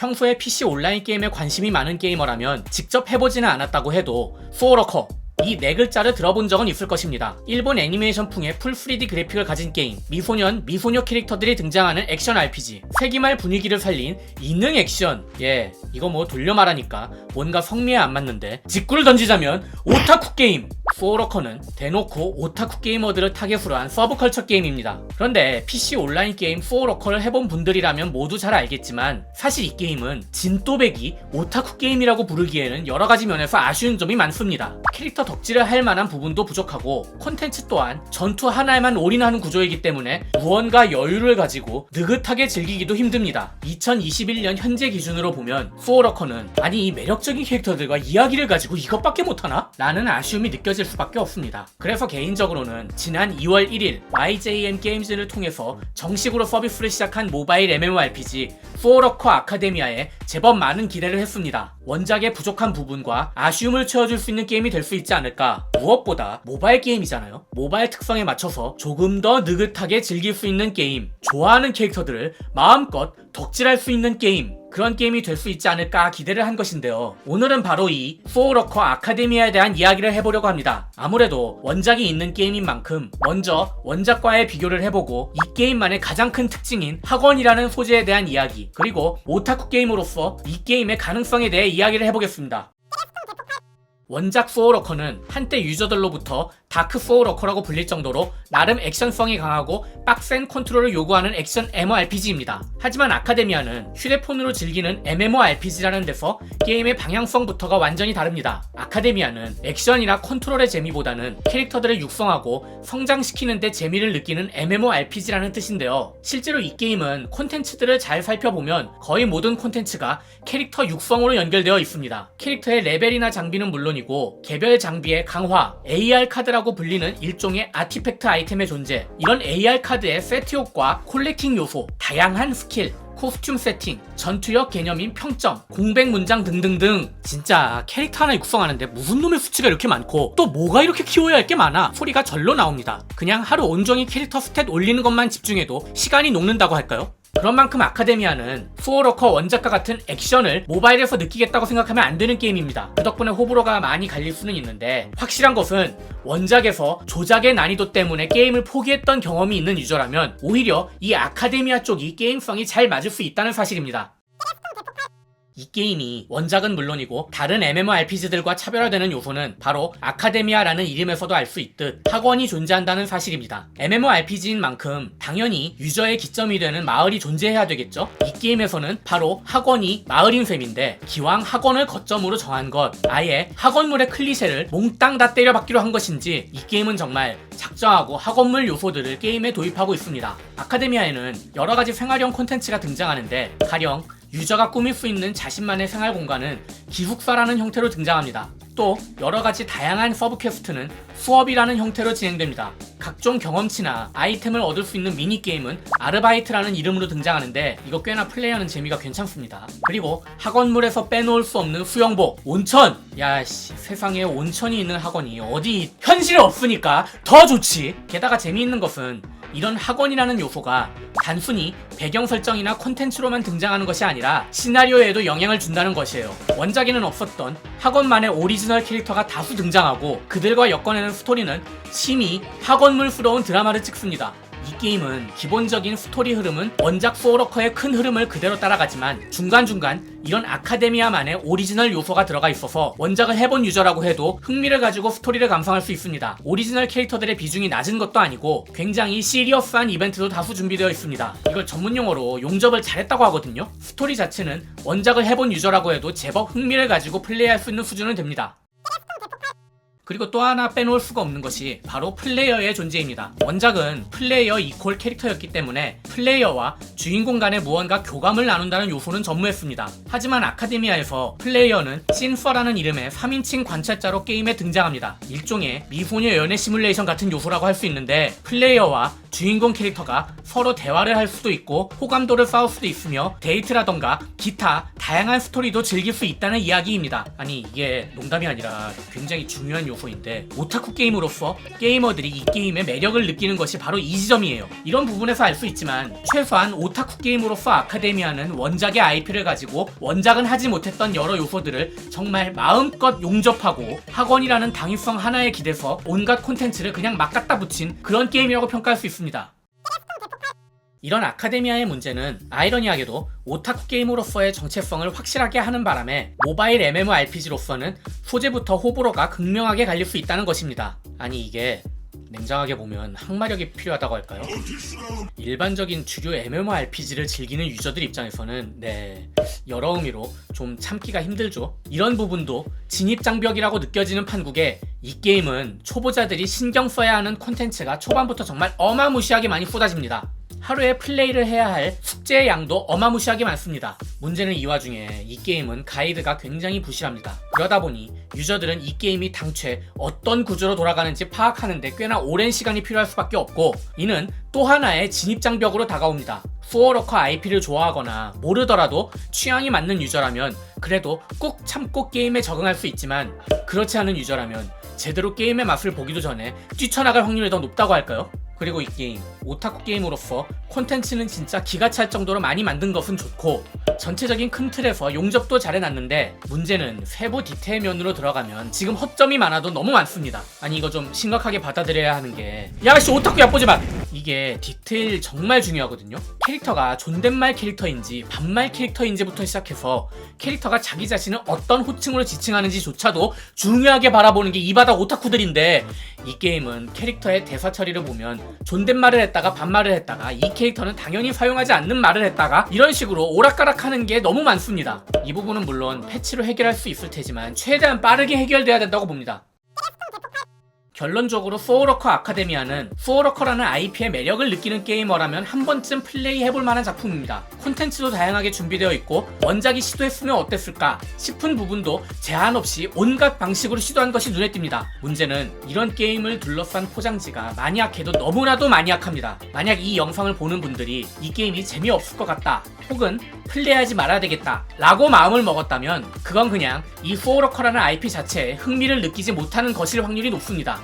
평소에 PC 온라인 게임에 관심이 많은 게이머라면 직접 해보지는 않았다고 해도 소어러커 이네 글자를 들어본 적은 있을 것입니다. 일본 애니메이션풍의 풀 3D 그래픽을 가진 게임, 미소년, 미소녀 캐릭터들이 등장하는 액션 RPG, 세기말 분위기를 살린 이능 액션. 예, 이거 뭐 돌려 말하니까 뭔가 성미에 안 맞는데 직구를 던지자면 오타쿠 게임. 소어러커는 대놓고 오타쿠 게이머들을 타겟으로 한 서브컬처 게임입니다. 그런데 PC 온라인 게임 소어러커를 해본 분들이라면 모두 잘 알겠지만 사실 이 게임은 진또배기 오타쿠 게임이라고 부르기에는 여러 가지 면에서 아쉬운 점이 많습니다. 캐릭터 덕질을 할 만한 부분도 부족하고 콘텐츠 또한 전투 하나에만 올인하는 구조이기 때문에 무언가 여유를 가지고 느긋하게 즐기기도 힘듭니다. 2021년 현재 기준으로 보면 소어러커는 아니 이 매력적인 캐릭터들과 이야기를 가지고 이것밖에 못하나? 라는 아쉬움이 느껴 질 수밖에 없습니다. 그래서 개인적으로는 지난 2월 1일 YJM 게임즈를 통해서 정식으로 서비스를 시작한 모바일 MMORPG 소어러커 아카데미아에 제법 많은 기대를 했습니다. 원작의 부족한 부분과 아쉬움을 채워줄 수 있는 게임이 될 수 있지 않을까. 무엇보다 모바일 게임이잖아요. 모바일 특성에 맞춰서 조금 더 느긋하게 즐길 수 있는 게임, 좋아하는 캐릭터들을 마음껏 덕질할 수 있는 게임, 그런 게임이 될 수 있지 않을까 기대를 한 것인데요. 오늘은 바로 이 소울워커 아카데미아에 대한 이야기를 해보려고 합니다. 아무래도 원작이 있는 게임인 만큼 먼저 원작과의 비교를 해보고 이 게임만의 가장 큰 특징인 학원이라는 소재에 대한 이야기 그리고 오타쿠 게임으로서 이 게임의 가능성에 대해 이야기를 해보겠습니다. 원작 소울워커는 한때 유저들로부터 다크 소울워커라고 불릴 정도로 나름 액션성이 강하고 빡센 컨트롤을 요구하는 액션 MMORPG입니다. 하지만 아카데미아는 휴대폰으로 즐기는 MMORPG라는 데서 게임의 방향성부터가 완전히 다릅니다. 아카데미아는 액션이나 컨트롤의 재미보다는 캐릭터들을 육성하고 성장시키는 데 재미를 느끼는 MMORPG라는 뜻인데요. 실제로 이 게임은 콘텐츠들을 잘 살펴보면 거의 모든 콘텐츠가 캐릭터 육성으로 연결되어 있습니다. 캐릭터의 레벨이나 장비는 물론이고 개별 장비의 강화, AR 카드라고 불리는 일종의 아티팩트 아이템의 존재, 이런 AR 카드의 세트 효과, 콜렉팅 요소, 다양한 스킬, 코스튬 세팅, 전투력 개념인 평점, 공백 문장 등등등 진짜 캐릭터 하나 육성하는데 무슨 놈의 수치가 이렇게 많고 또 뭐가 이렇게 키워야 할 게 많아 소리가 절로 나옵니다. 그냥 하루 온종일 캐릭터 스탯 올리는 것만 집중해도 시간이 녹는다고 할까요? 그런 만큼 아카데미아는 수어러커 원작과 같은 액션을 모바일에서 느끼겠다고 생각하면 안 되는 게임입니다. 그 덕분에 호불호가 많이 갈릴 수는 있는데 확실한 것은 원작에서 조작의 난이도 때문에 게임을 포기했던 경험이 있는 유저라면 오히려 이 아카데미아 쪽이 게임성이 잘 맞을 수 있다는 사실입니다. 이 게임이 원작은 물론이고 다른 MMORPG들과 차별화되는 요소는 바로 아카데미아라는 이름에서도 알 수 있듯 학원이 존재한다는 사실입니다. MMORPG인 만큼 당연히 유저의 기점이 되는 마을이 존재해야 되겠죠? 이 게임에서는 바로 학원이 마을인 셈인데 기왕 학원을 거점으로 정한 것 아예 학원물의 클리셰를 몽땅 다 때려박기로 한 것인지 이 게임은 정말 작정하고 학원물 요소들을 게임에 도입하고 있습니다. 아카데미아에는 여러 가지 생활형 콘텐츠가 등장하는데 가령 유저가 꾸밀 수 있는 자신만의 생활 공간은 기숙사라는 형태로 등장합니다. 또 여러 가지 다양한 서브 퀘스트는 수업이라는 형태로 진행됩니다. 각종 경험치나 아이템을 얻을 수 있는 미니게임은 아르바이트라는 이름으로 등장하는데 이거 꽤나 플레이하는 재미가 괜찮습니다. 그리고 학원물에서 빼놓을 수 없는 수영복, 온천! 야씨 세상에 온천이 있는 학원이 어디 현실에 없으니까 더 좋지! 게다가 재미있는 것은 이런 학원이라는 요소가 단순히 배경 설정이나 콘텐츠로만 등장하는 것이 아니라 시나리오에도 영향을 준다는 것이에요. 원작에는 없었던 학원만의 오리지널 캐릭터가 다수 등장하고 그들과 엮어내는 스토리는 심히 학원물스러운 드라마를 찍습니다. 이 게임은 기본적인 스토리 흐름은 원작 소어러커의 큰 흐름을 그대로 따라가지만 중간중간 이런 아카데미아만의 오리지널 요소가 들어가 있어서 원작을 해본 유저라고 해도 흥미를 가지고 스토리를 감상할 수 있습니다. 오리지널 캐릭터들의 비중이 낮은 것도 아니고 굉장히 시리어스한 이벤트도 다수 준비되어 있습니다. 이걸 전문 용어로 용접을 잘했다고 하거든요. 스토리 자체는 원작을 해본 유저라고 해도 제법 흥미를 가지고 플레이할 수 있는 수준은 됩니다. 그리고 또 하나 빼놓을 수가 없는 것이 바로 플레이어의 존재입니다. 원작은 플레이어 이퀄 캐릭터였기 때문에 플레이어와 주인공 간에 무언가 교감을 나눈다는 요소는 전무했습니다. 하지만 아카데미아에서 플레이어는 신퍼라는 이름의 3인칭 관찰자로 게임에 등장합니다. 일종의 미소녀 연애 시뮬레이션 같은 요소라고 할 수 있는데 플레이어와 주인공 캐릭터가 서로 대화를 할 수도 있고 호감도를 쌓을 수도 있으며 데이트라던가 기타 다양한 스토리도 즐길 수 있다는 이야기입니다. 아니 이게 농담이 아니라 굉장히 중요한 요소인데 오타쿠 게임으로서 게이머들이 이 게임의 매력을 느끼는 것이 바로 이 지점이에요. 이런 부분에서 알 수 있지만 최소한 오타쿠 게임으로서 아카데미아는 원작의 IP를 가지고 원작은 하지 못했던 여러 요소들을 정말 마음껏 용접하고 학원이라는 당위성 하나에 기대서 온갖 콘텐츠를 그냥 막 갖다 붙인 그런 게임이라고 평가할 수 있습니다. 이런 아카데미아의 문제는 아이러니하게도 오타쿠 게임으로서의 정체성을 확실하게 하는 바람에 모바일 MMORPG로서는 소재부터 호불호가 극명하게 갈릴 수 있다는 것입니다. 아니 이게 냉정하게 보면 항마력이 필요하다고 할까요? 일반적인 주류 MMORPG를 즐기는 유저들 입장에서는 네 여러 의미로 좀 참기가 힘들죠. 이런 부분도 진입장벽이라고 느껴지는 판국에 이 게임은 초보자들이 신경 써야 하는 콘텐츠가 초반부터 정말 어마무시하게 많이 쏟아집니다. 하루에 플레이를 해야 할 숙제의 양도 어마무시하게 많습니다. 문제는 이 와중에 이 게임은 가이드가 굉장히 부실합니다. 그러다 보니 유저들은 이 게임이 당최 어떤 구조로 돌아가는지 파악하는데 꽤나 오랜 시간이 필요할 수밖에 없고 이는 또 하나의 진입장벽으로 다가옵니다. 수어러커 IP를 좋아하거나 모르더라도 취향이 맞는 유저라면 그래도 꾹 참고 게임에 적응할 수 있지만 그렇지 않은 유저라면 제대로 게임의 맛을 보기도 전에 뛰쳐나갈 확률이 더 높다고 할까요? 그리고 이 게임 오타쿠 게임으로서 콘텐츠는 진짜 기가 찰 정도로 많이 만든 것은 좋고 전체적인 큰 틀에서 용접도 잘 해놨는데 문제는 세부 디테일 면으로 들어가면 지금 허점이 많아도 너무 많습니다. 아니 이거 좀 심각하게 받아들여야 하는 게. 야씨 오타쿠 얕보지 마! 이게 디테일 정말 중요하거든요. 캐릭터가 존댓말 캐릭터인지 반말 캐릭터인지부터 시작해서 캐릭터가 자기 자신을 어떤 호칭으로 지칭하는지조차도 중요하게 바라보는 게 이 바닥 오타쿠들인데 이 게임은 캐릭터의 대사 처리를 보면 존댓말을 했 다가 반말을 했다가 이 캐릭터는 당연히 사용하지 않는 말을 했다가 이런 식으로 오락가락 하는 게 너무 많습니다. 이 부분은 물론 패치로 해결할 수 있을 테지만 최대한 빠르게 해결돼야 된다고 봅니다. 결론적으로 소울워커 아카데미아는 소울워커라는 IP의 매력을 느끼는 게이머라면 한 번쯤 플레이 해볼 만한 작품입니다. 콘텐츠도 다양하게 준비되어 있고 원작이 시도했으면 어땠을까 싶은 부분도 제한 없이 온갖 방식으로 시도한 것이 눈에 띕니다. 문제는 이런 게임을 둘러싼 포장지가 마니악해도 너무나도 마니악합니다. 만약 이 영상을 보는 분들이 이 게임이 재미없을 것 같다 혹은 플레이하지 말아야 되겠다 라고 마음을 먹었다면 그건 그냥 이 소울워커라는 IP 자체에 흥미를 느끼지 못하는 것일 확률이 높습니다.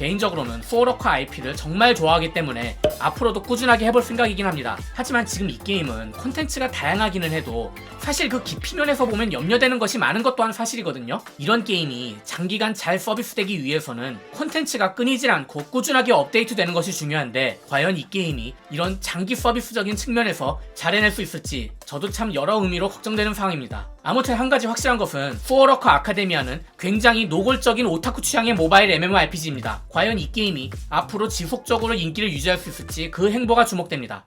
개인적으로는 소울워커 IP를 정말 좋아하기 때문에 앞으로도 꾸준하게 해볼 생각이긴 합니다. 하지만 지금 이 게임은 콘텐츠가 다양하기는 해도 사실 그 깊이 면에서 보면 염려되는 것이 많은 것 또한 사실이거든요. 이런 게임이 장기간 잘 서비스되기 위해서는 콘텐츠가 끊이질 않고 꾸준하게 업데이트되는 것이 중요한데 과연 이 게임이 이런 장기 서비스적인 측면에서 잘 해낼 수 있을지 저도 참 여러 의미로 걱정되는 상황입니다. 아무튼 한 가지 확실한 것은 소어러커 아카데미아는 굉장히 노골적인 오타쿠 취향의 모바일 MMORPG입니다. 과연 이 게임이 앞으로 지속적으로 인기를 유지할 수 있을지 그 행보가 주목됩니다.